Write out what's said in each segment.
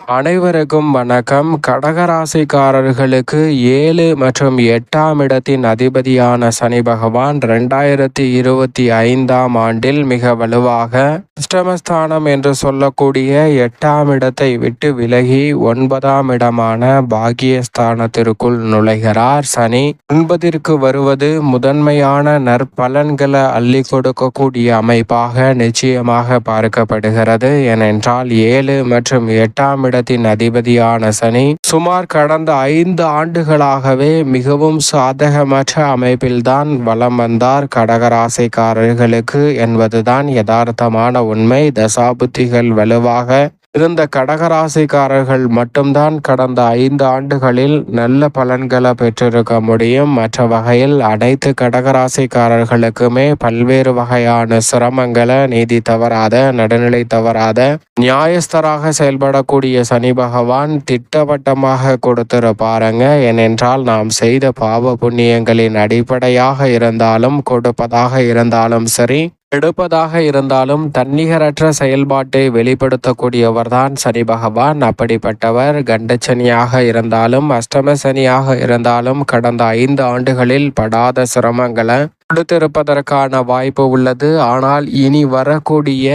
அனைவருக்கும் வணக்கம். கடகராசிக்காரர்களுக்கு ஏழு மற்றும் எட்டாம் இடத்தின் அதிபதியான சனி பகவான் ரெண்டாயிரத்தி இருபத்தி ஐந்தாம் ஆண்டில் மிக வலுவாக அஷ்டமஸ்தானம் என்று சொல்லக்கூடிய எட்டாம் இடத்தை விட்டு விலகி ஒன்பதாம் இடமான பாகியஸ்தானத்திற்குள் நுழைகிறார் சனி. ஒன்பதிற்கு வருவது முதன்மையான நற்பலன்களை அள்ளி கொடுக்கக்கூடிய அமைப்பாக நிச்சயமாக பார்க்கப்படுகிறது. ஏனென்றால் ஏழு மற்றும் எட்டாம் இடத்தின் அதிபதியான சனி சுமார் கடந்த ஐந்து ஆண்டுகளாகவே மிகவும் சாதகமற்ற அமைப்பில்தான் வலம் வந்தார். கடகராசிக்காரர்களுக்கு என்பதுதான் யதார்த்தமான உண்மை. தசாபுத்திகள் வலுவாக இருந்த கடகராசிக்காரர்கள் மட்டும்தான் கடந்த ஐந்து ஆண்டுகளில் நல்ல பலன்களை பெற்றிருக்க முடியும். மற்ற வகையில் அனைத்து கடகராசிக்காரர்களுக்குமே பல்வேறு வகையான சிரமங்களை நீதி தவறாத நடுநிலை தவறாத நியாயஸ்தராக செயல்படக்கூடிய சனி பகவான் திட்டவட்டமாக கொடுத்திருப்பாருங்க. ஏனென்றால் நாம் செய்த பாவ புண்ணியங்களின் அடிப்படையாக இருந்தாலும் கொடுப்பதாக இருந்தாலும் சரி எடுப்பதாக இருந்தாலும் தன்னிகரற்ற செயல்பாட்டை வெளிப்படுத்தக்கூடியவர்தான் சனி பகவான். அப்படிப்பட்டவர் கண்டச்சனியாக இருந்தாலும் அஷ்டம சனியாக இருந்தாலும் கடந்த ஐந்து ஆண்டுகளில் படாத சிரமங்களை கொடுத்திருப்பதற்கான வாய்ப்பு உள்ளது. ஆனால் இனி வரக்கூடிய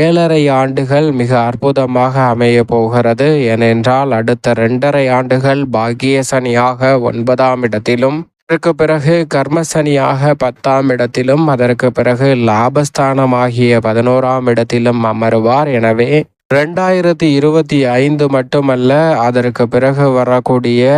ஏழரை ஆண்டுகள் மிக அற்புதமாக அமைய போகிறது. ஏனென்றால் அடுத்த இரண்டரை ஆண்டுகள் பாக்கிய சனியாக ஒன்பதாம் இடத்திலும் அதற்கு பிறகு கர்மசனியாக பத்தாம் இடத்திலும் அதற்கு பிறகு லாபஸ்தானமாகிய பதினோராம் இடத்திலும் அமருவார். எனவே ரெண்டாயிரத்தி இருபத்தி ஐந்து மட்டுமல்ல அதற்கு பிறகு வரக்கூடிய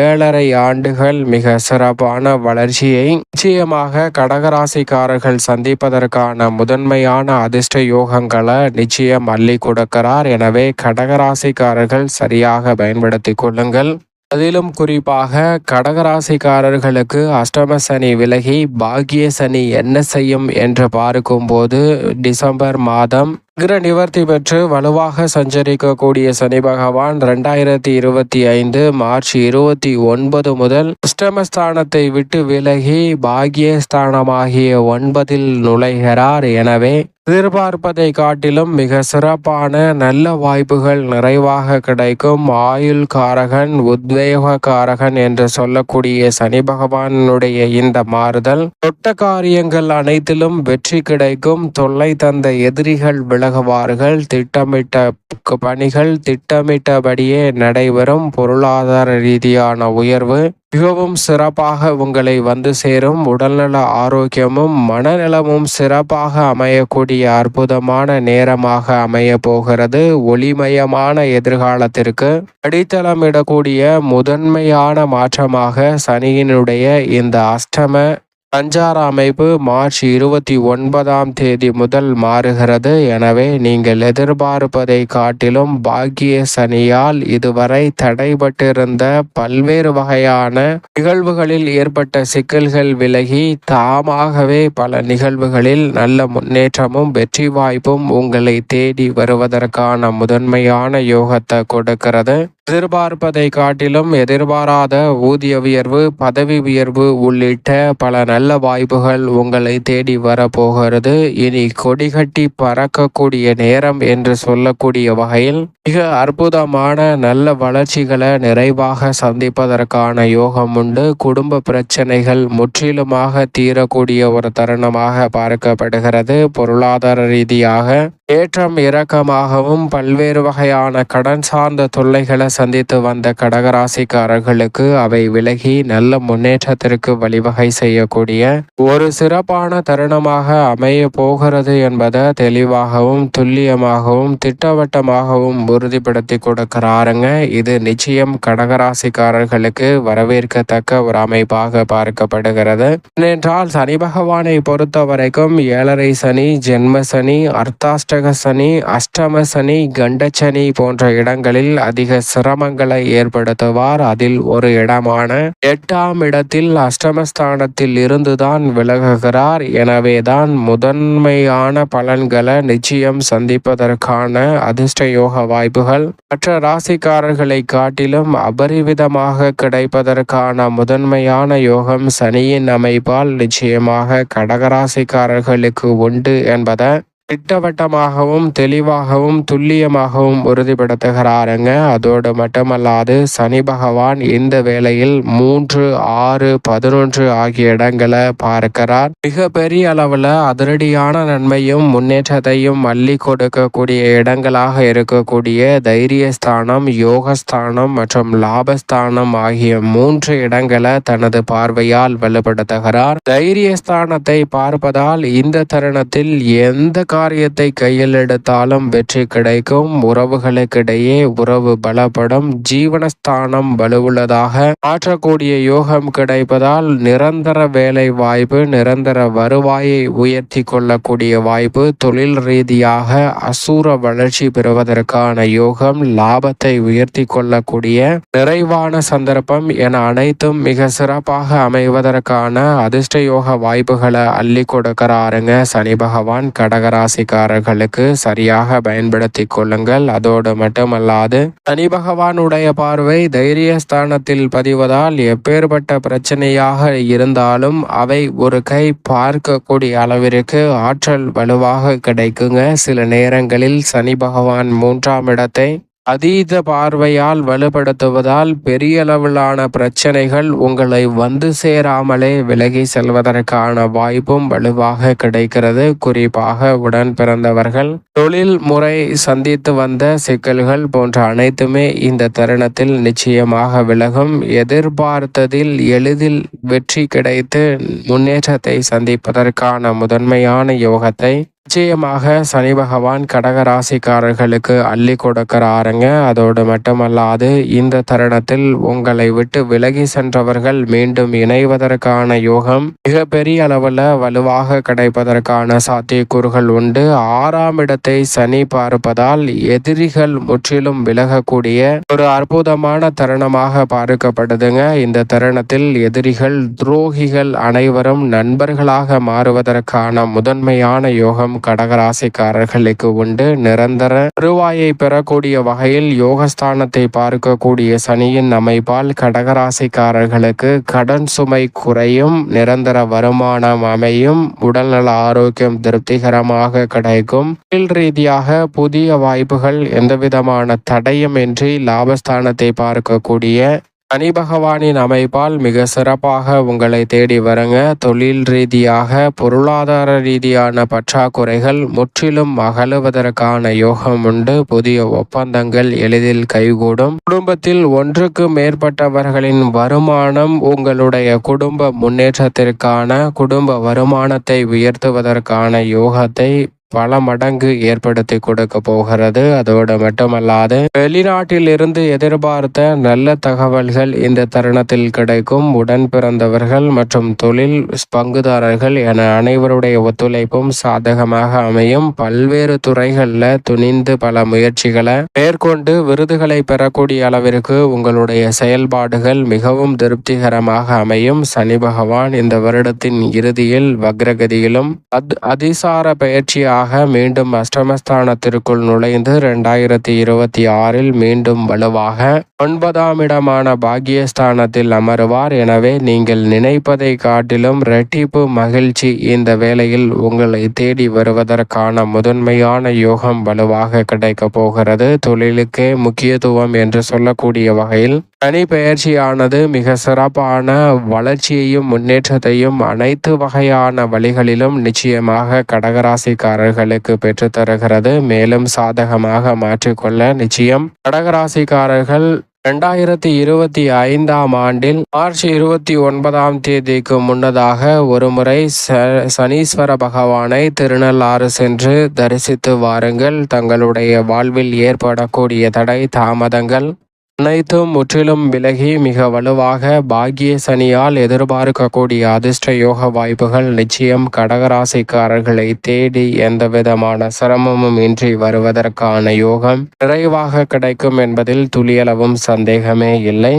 ஏழரை ஆண்டுகள் மிக சிறப்பான வளர்ச்சியை நிச்சயமாக கடகராசிக்காரர்கள் சந்திப்பதற்கான முதன்மையான அதிர்ஷ்ட யோகங்களை நிச்சயம் அள்ளி கொடுக்கிறார். எனவே கடகராசிக்காரர்கள் சரியாக பயன்படுத்தி கொள்ளுங்கள். அதிலும் குறிப்பாக கடகராசிக்காரர்களுக்கு அஷ்டம சனி விலகி பாக்கிய சனி என்ன செய்யும் என்று பார்க்கும்போது டிசம்பர் மாதம் கிர நிவர்த்தி பெற்று வலுவாக சஞ்சரிக்கக்கூடிய சனி பகவான் ரெண்டாயிரத்தி இருபத்தி ஐந்து மார்ச் இருபத்தி ஒன்பது முதல் அஷ்டமஸ்தானத்தை விட்டு விலகி பாகியஸ்தானமாகிய ஒன்பதில் நுழைகிறார். எனவே எதிர்பார்ப்பதை காட்டிலும் மிக சிறப்பான நல்ல வாய்ப்புகள் நிறைவாக கிடைக்கும். ஆயுள் காரகன் உத்வேக காரகன் என்று சொல்லக்கூடிய சனி பகவானுடைய இந்த மாறுதல். தொட்ட காரியங்கள் அனைத்திலும் வெற்றி கிடைக்கும். தொல்லை தந்த எதிரிகள் விலகுவார்கள். திட்டமிட்ட பணிகள் திட்டமிட்டபடியே நடைபெறும். பொருளாதார ரீதியான உயர்வு. மிகவும் சிறப்பாக உங்களை வந்து சேரும். உடல்நல ஆரோக்கியமும் மனநலமும் சிறப்பாக அமையக்கூடிய அற்புதமான நேரமாக அமைய போகிறது. ஒளிமயமான எதிர்காலத்திற்கு அடித்தளமிடக்கூடிய முதன்மையான மாற்றமாக சனியினுடைய இந்த அஷ்டம சஞ்சார அமைப்பு மார்ச் இருபத்தி ஒன்பதாம் தேதி முதல் மாறுகிறது. எனவே நீங்கள் எதிர்பார்ப்பதை காட்டிலும் பாக்கிய சனியால் இதுவரை தடைபட்டிருந்த பல்வேறு வகையான நிகழ்வுகளில் ஏற்பட்ட சிக்கல்கள் விலகி தாமாகவே பல நிகழ்வுகளில் நல்ல முன்னேற்றமும் வெற்றி வாய்ப்பும் உங்களை தேடி வருவதற்கான முதன்மையான யோகத்தை கொடுக்கிறது. எதிர்பார்ப்பதை காட்டிலும் எதிர்பாராத ஊதிய உயர்வு பதவி உயர்வு உள்ளிட்ட பல நல்ல வாய்ப்புகள் உங்களை தேடி வரப்போகிறது. இனி கொடிகட்டி பறக்கக்கூடிய நேரம் என்று சொல்லக்கூடிய வகையில் மிக அற்புதமான நல்ல வளர்ச்சிகளை நிறைவாக சந்திப்பதற்கான யோகம் உண்டு. குடும்ப பிரச்சனைகள் முற்றிலுமாக தீரக்கூடிய ஒரு தருணமாக பார்க்கப்படுகிறது. பொருளாதார ரீதியாக ஏற்றம் இறக்கமாகவும் பல்வேறு வகையான கடன் சார்ந்த தொல்லைகளை சந்தித்து வந்த கடகராசிக்காரர்களுக்கு அவை விலகி நல்ல முன்னேற்றத்திற்கு வழிவகை செய்யக்கூடிய ஒரு சிறப்பான தருணமாக அமைய போகிறது என்பதை தெளிவாகவும் துல்லியமாகவும் திட்டவட்டமாகவும் உறுதிப்படுத்தி கொடுக்கிறாருங்க. இது நிச்சயம் கடகராசிக்காரர்களுக்கு வரவேற்கத்தக்க ஒரு அமைப்பாக பார்க்கப்படுகிறது. ஏனென்றால் சனி பகவானை பொறுத்த வரைக்கும் ஏழரை சனி ஜென்ம சனி அர்த்தாஷ்டக சனி அஷ்டம சனி கண்டச்சனி போன்ற இடங்களில் அதிக சிரமங்களை ஏற்படுத்துவார். அதில் ஒரு இடமான எட்டாம் இடத்தில் அஷ்டமஸ்தானத்தில் இருந்துதான் விலகுகிறார். எனவேதான் முதன்மையான பலன்களை நிச்சயம் சந்திப்பதற்கான அதிர்ஷ்ட யோக வாய்ப்புகள் மற்ற ராசிக்காரர்களை காட்டிலும் அபரிவிதமாக கிடைப்பதற்கான முதன்மையான யோகம் சனியின் அமைப்பால் நிச்சயமாக கடகராசிக்காரர்களுக்கு உண்டு என்பதை திட்டவட்டமாகவும் தெளிவாகவும் துல்லியமாகவும் உறுதிப்படுத்துகிறாருங்க. அதோடு மட்டுமல்லாது சனி பகவான் இந்த வேளையில் மூன்று ஆறு பதினொன்று ஆகிய இடங்களை பார்க்கிறார். மிக பெரிய அளவில் அதிரடியான நன்மையும் முன்னேற்றத்தையும் மல்லி கொடுக்கக்கூடிய இடங்களாக இருக்கக்கூடிய தைரியஸ்தானம் யோகஸ்தானம் மற்றும் லாபஸ்தானம் ஆகிய மூன்று இடங்களை தனது பார்வையால் வலுப்படுத்துகிறார். தைரியஸ்தானத்தை பார்ப்பதால் இந்த தருணத்தில் எந்த காரியத்தை கையில் எடுத்தாலும் வெற்றி கிடைக்கும். உறவுகளுக்கிடையே உறவு பலப்படும். ஜீவனஸ்தானம் வலுவுள்ளதாக மாற்றக்கூடிய யோகம் கிடைப்பதால் நிரந்தர வேலை வாய்ப்பு நிரந்தர வருவாயை உயர்த்தி கொள்ளக்கூடிய வாய்ப்பு தொழில் ரீதியாக அசூர வளர்ச்சி பெறுவதற்கான யோகம் லாபத்தை உயர்த்தி கொள்ளக்கூடிய நிறைவான சந்தர்ப்பம் என அனைத்தும் மிக சிறப்பாக அமைவதற்கான அதிர்ஷ்ட யோக வாய்ப்புகளை அள்ளி கொடுக்கிறாருங்க. சனி பகவான் கடகரா ராசிக்காரர்களுக்கு சரியாக பயன்படுத்தி கொள்ளுங்கள். அதோடு மட்டுமல்லாது சனி பகவானுடைய பார்வை தைரியஸ்தானத்தில் பதிவதால் எப்பேற்பட்ட பிரச்சனையாக இருந்தாலும் அவை ஒரு கை பார்க்கக்கூடிய அளவிற்கு ஆற்றல் வலுவாக கிடைக்குங்க. சில நேரங்களில் சனி பகவான் மூன்றாம் இடத்தை அதீத பார்வையால் வலுப்படுத்துவதால் பெரிய அளவிலான பிரச்சனைகள் உங்களை வந்து சேராமலே விலகி செல்வதற்கான வாய்ப்பும் வலுவாக கிடைக்கிறது. குறிப்பாக உடன் பிறந்தவர்கள் தொழில் முறை சந்தித்து வந்த சிக்கல்கள் போன்ற அனைத்துமே இந்த தருணத்தில் நிச்சயமாக விலகும். எதிர்பார்த்ததில் எளிதில் வெற்றி கிடைத்து முன்னேற்றத்தை சந்திப்பதற்கான முதன்மையான யோகத்தை நிச்சயமாக சனி பகவான் கடக ராசிக்காரர்களுக்கு அள்ளி கொடுக்கிறாருங்க. அதோடு மட்டுமல்லாது இந்த தருணத்தில் உங்களை விட்டு விலகி சென்றவர்கள் மீண்டும் இணைவதற்கான யோகம் மிகப்பெரிய அளவில் வலுவாக கிடைப்பதற்கான சாத்தியக்கூறுகள் உண்டு. ஆறாம் இடத்தை சனி பார்ப்பதால் எதிரிகள் முற்றிலும் விலகக்கூடிய ஒரு அற்புதமான தருணமாக பார்க்கப்படுதுங்க. இந்த தருணத்தில் எதிரிகள் துரோகிகள் அனைவரும் நண்பர்களாக மாறுவதற்கான முதன்மையான யோகம் கடகராசிக்காரர்களுக்கு உண்டு. நிரந்தர வருவாயை பெறக்கூடிய வகையில் யோகஸ்தானத்தை பார்க்கக்கூடிய சனியின் அமைப்பால் கடகராசிக்காரர்களுக்கு கடன் சுமை குறையும் நிரந்தர வருமானம் அமையும் உடல்நல ஆரோக்கியம் திருப்திகரமாக கிடைக்கும். தொழில் ரீதியாக புதிய வாய்ப்புகள் எந்தவிதமான தடையுமின்றி லாபஸ்தானத்தை பார்க்கக்கூடிய சனி பகவானின் அமைப்பால் மிக சிறப்பாக உங்களை தேடி வரங்க. தொழில் ரீதியாக பொருளாதார ரீதியான பற்றாக்குறைகள் முற்றிலும் அகலுவதற்கான யோகம் உண்டு. புதிய ஒப்பந்தங்கள் எளிதில் கைகூடும். குடும்பத்தில் ஒன்றுக்கு மேற்பட்டவர்களின் வருமானம் உங்களுடைய குடும்ப முன்னேற்றத்திற்கான குடும்ப வருமானத்தை உயர்த்துவதற்கான யோகத்தை பல மடங்கு ஏற்படுத்தி கொடுக்க போகிறது. அதோடு மட்டுமல்லாது வெளிநாட்டில் இருந்து எதிர்பார்த்த நல்ல தகவல்கள் இந்த தருணத்தில் கிடைக்கும். உடன் பிறந்தவர்கள் மற்றும் தொழில் பங்குதாரர்கள் என அனைவருடைய ஒத்துழைப்பும் சாதகமாக அமையும். பல்வேறு துறைகளில் துணிந்து பல முயற்சிகளை மேற்கொண்டு விருதுகளை பெறக்கூடிய அளவிற்கு உங்களுடைய செயல்பாடுகள் மிகவும் திருப்திகரமாக அமையும். சனி பகவான் இந்த வருடத்தின் இறுதியில் வக்ரகதியிலும் அதிசார பயிற்சியாக வலுவாக மீண்டும் அஷ்டமஸ்தானத்திற்குள் நுழைந்து ரெண்டாயிரத்தி இருபத்தி ஆறில் மீண்டும் வலுவாக ஒன்பதாம் இடமான பாக்கியஸ்தானத்தில் அமருவார். எனவே நீங்கள் நினைப்பதை காட்டிலும் ரெட்டிப்பு மகிழ்ச்சி இந்த வேளையில் உங்களை தேடி வருவதற்கான முதன்மையான யோகம் வலுவாக கிடைக்க போகிறது. தொழிலுக்கே முக்கியத்துவம் என்று சொல்லக்கூடிய வகையில் தனி பயிற்சியானது மிக சிறப்பான வளர்ச்சியையும் முன்னேற்றத்தையும் அனைத்து வகையான வழிகளிலும் நிச்சயமாக கடகராசிக்காரர்களுக்கு பெற்றுத்தருகிறது மேலும் சாதகமாக மாற்றிக்கொள்ள நிச்சயம் கடகராசிக்காரர்கள் இரண்டாயிரத்தி இருபத்தி ஐந்தாம் ஆண்டில் மார்ச் இருபத்தி ஒன்பதாம் தேதிக்கு முன்னதாக ஒருமுறை சனீஸ்வர பகவானை திருநள்ளாறு சென்று தரிசித்து வாருங்கள். தங்களுடைய வாழ்வில் ஏற்படக்கூடிய தடை தாமதங்கள் அனைத்தும் முற்றிலும் விலகி மிக வலுவாக பாக்கிய சனியால் எதிர்பார்க்கக்கூடிய அதிர்ஷ்ட யோக வாய்ப்புகள் நிச்சயம் கடகராசிக்காரர்களை தேடி எந்த விதமான சிரமமும் இன்றி வருவதற்கான யோகம் நிறைவாக கிடைக்கும் என்பதில் துளியளவும் சந்தேகமே இல்லை.